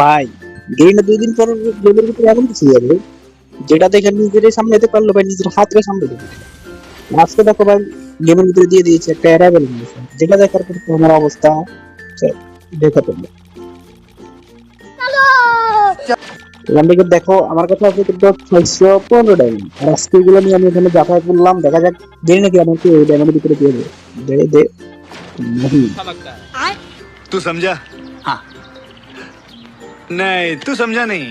ভাই দুই দুই দিন পর জেলের ভিতরে এমন কিছু যাবে যেটা দেখে নিজেরাই সামলাতে পারল ভাই নিজের হাতকে সামলাতে পারল আজকে দেখো ভাই গেমের ভিতরে দিয়ে দিয়েছে একটা অ্যারাইভেল যেটা দেখার পর তোমার অবস্থা দেখা পেল ল্যান্ডিকেট দেখো আমার কথা আছে কিন্তু ছয়শো পনেরো ডায়মন্ড আর আজকে এগুলো নিয়ে আমি এখানে যাতায়াত করলাম দেখা যাক দেরি নাকি আমাকে ওই ডায়মন্ডের ভিতরে দিয়ে দেবে দে দে তুই সমঝা হ্যাঁ नहीं तू समझा नहीं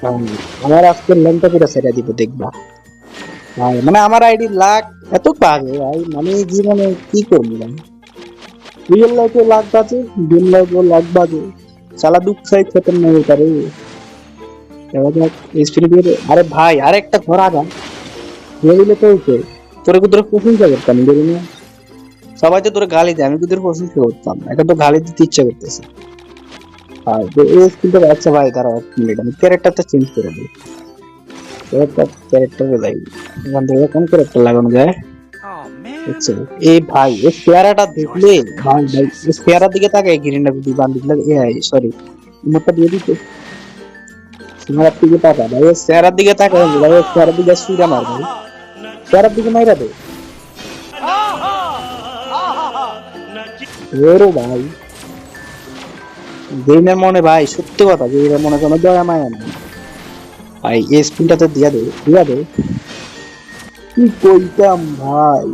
হ্যাঁ, আমার আজকের ল্যাংটা পুরো সেরা দিব দেখবা ভাই মানে আমার আইডি লাখ এত বাজে ভাই মানে এই জীবনে কি করবো ভাই রিয়েল লাইফে লাখ বাজে গেম লাইফে লাখ বাজে সালা দুঃখ সাই খতম না হয়ে পারে এবার দেখ স্পিরিট আরে ভাই আরেকটা ঘর আগা ধরে দিলে তো হইতো তোরে কুদরে প্রশংসা করতাম বলি না সবাই তো তোরে গালি দেয় আমি কুদরে প্রশংসা করতাম এখন তো গালি দিতে ইচ্ছা করতেছে আর যে এই স্কিলটা আচ্ছা ভাই তারা এক মিনিট আমি ক্যারেক্টারটা চেঞ্জ করে দিই। ক্যারেক্টার ক্যারেক্টারে যাই এখান থেকে কোন ক্যারেক্টার লাগানো যায়? আচ্ছা এই ভাই এই পেয়ারাটা দেখলে ভাই ভাই এই পেয়ারার দিকে তাকায় গ্রিনটা যদি বান দিলে এ সরি দিয়ে দিতে দিকে তাকা ভাই এই দিকে তাকায় ভাই এই দিকে সুইরা মার ভাই। চেহারার দিকে মাইরা দে। ওরে ভাই। গেমের মনে ভাই, সত্যি কথা গেমের মনে কোনো দয়া মায়া নাই। ভাই, এই স্পিনটা তো দিয়া দে দিয়া দে। কি কইতাম ভাই?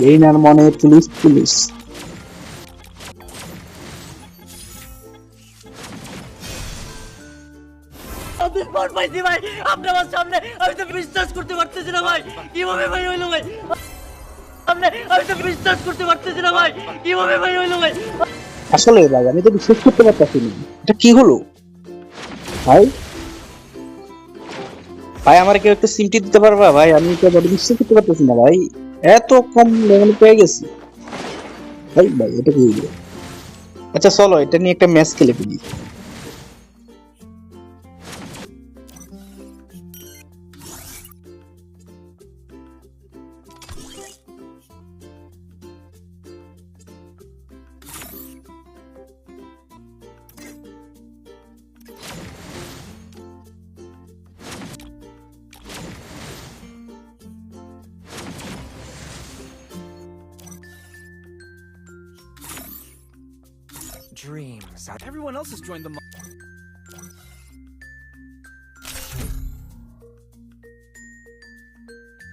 গেইনার মনে পুলিশ পুলিশ। আমি তো বিশ্বাস করতে পারতেছি না ভাই, কীভাবে ভাই হইল ভাই? সামনে আমি বিশ্বাস করতে পারতেছি ভাই, কীভাবে ভাই হইল ভাই? আসলে ভাই আমি তো বিশ্বাস করতে পারতাছি না। এটা কি হলো? ভাই? ভাই আমার কেউ একটু সিমটি দিতে পারবা? ভাই আমি তো বডি বিশ্বাস করতে পারতেছি না ভাই। এত কম লেভেল পেয়ে গেছি। ভাই ভাই এটা কি? আচ্ছা চলো এটা নিয়ে একটা ম্যাচ খেলে ফেলি। Dreams. Everyone else has joined the.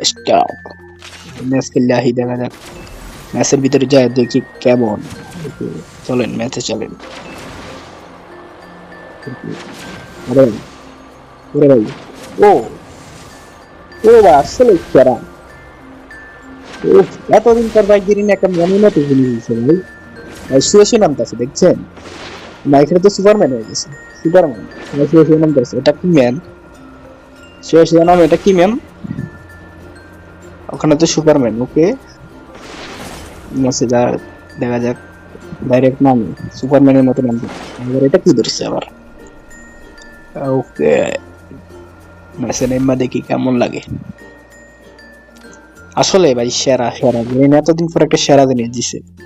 Stop match খেললে আহি দেখা যাক। ম্যাচের ভিতরে যায় দেখি কেমন। চলেন ম্যাচে চলেন। আরে ভাই, ও ও ভাই আসলে উফ, এতদিন পর ভাই গিরিন একটা মনের মতো জিনিস ভাই। শুয়ে শুয়ে নামতেছে, দেখছেন? তো সুপারম্যান হয়ে গেছে, সুপারম্যান। নামতেছে, এটা কি ম্যান? নাম, এটা কি ম্যান? ওখানে তো সুপারম্যান, ওকে। দেখা যাক। ডাইরেক্ট নাম, সুপারম্যানের মতো নাম। এটা কি ধরছে আবার? ওকে। মেসেজ নেমা দেখি কেমন লাগে। আসলে ভাই, সেরা সেরা। এতদিন পর একটা সেরা জিনিস দিছে।